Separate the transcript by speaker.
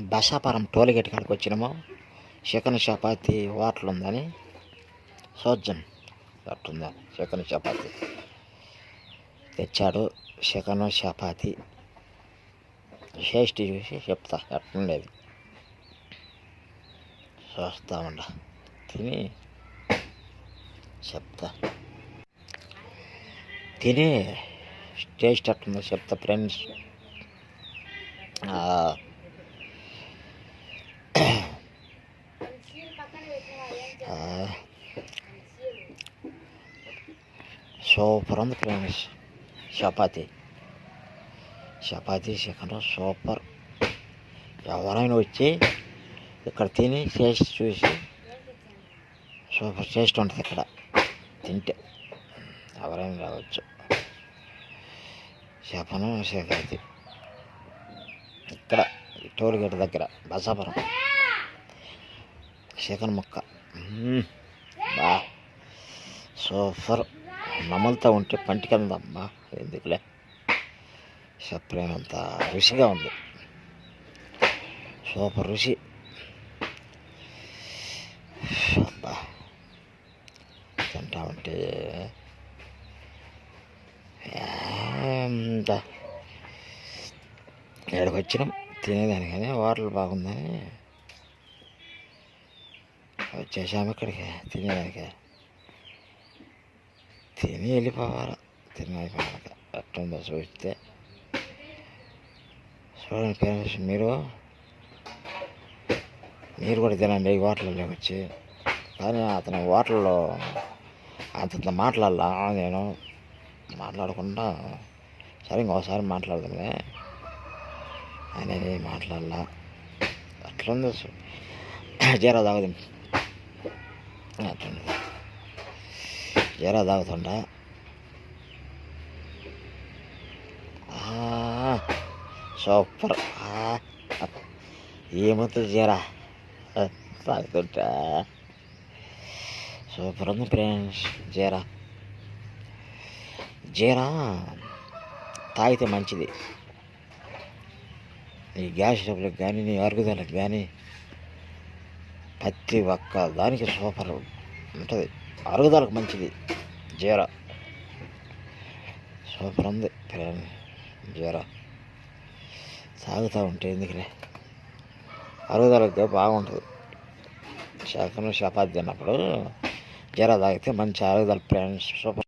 Speaker 1: Basapuram tollgate కాడికి వచ్చినాము. Chicken chapati hotel ఉందని సోజన్ అట్టుందా చికెన్ చపాతి తెచ్చాడు. చికెన్ చపాతి టేస్ట్ చూసి చెప్తా ఎట్లుండేది. చూస్తా ఉండ. తిని చెప్తా. తిని టేస్ట్ అట్టుందో చెప్తా ఫ్రెండ్స్. సూపర్ ఉంది friends. Chapati. Chapati chicken super. ఎవరైనా వచ్చి ఇక్కడ తిని టేస్ట్ చూసి సూపర్ టేస్ట్ ఉంటుంది ఇక్కడ. తింటే ఎవరైనా రావచ్చు. చేపను చపాతి ఇక్కడ ఈ టోల్ గేట్ దగ్గర బసాపురం. చికెన్ ముక్క. బా. సూపర్. నమలుతూ ఉంటే పంటికి ఎందుకులే? చెప్పలేనంత రుచిగా ఉంది. సూపర్ రుచి. అబ్బా. తింటా ఉంటే ఎంత ఇక్కడికి వచ్చినాం తినేదాని కానీ బాగుందని వచ్చేసాము ఇక్కడికి తినేదానికి తిని వెళ్ళిపోవాలి. తిని అట్టుందో చూస్తే చూడండి పేరెంట్స్ మీరు? మీరు కూడా తినండి. ఈ హోటల్లోకి వచ్చి. కానీ అతని హోటల్లో అంతంత మాట్లాడాలా. నేను మాట్లాడకుండా సరే ఇంకోసారి మాట్లాడదామే అనేది మాట్లాడాల. అట్లుంది జీరా తాగుదాం అట్లుంది జీరా తాగుతుంటా సూపర్. ఆ, ఏమవుతుంది జీరా తాగుతుంటా. సూపర్ ఉంది ఫ్రెండ్స్. జీరా. జీరా తాగితే మంచిది. నీ గ్యాస్ డబ్బులకు కానీ నీ అరుగుదలకు కానీ ప్రతి ఒక్క దానికి సూపర్ ఉంటుంది. అరుగుదలకు మంచిది. జీరా. సూపర్ ఉంది ఫ్రెండ్ జీరా. తాగుతూ ఉంటే ఎందుకులే? అరుగుదలకు బాగుంటుంది. శాఖను చపాతి తిన్నప్పుడు జీరా తాగితే మంచి అరుగుదల ఫ్రెండ్స్ సూపర్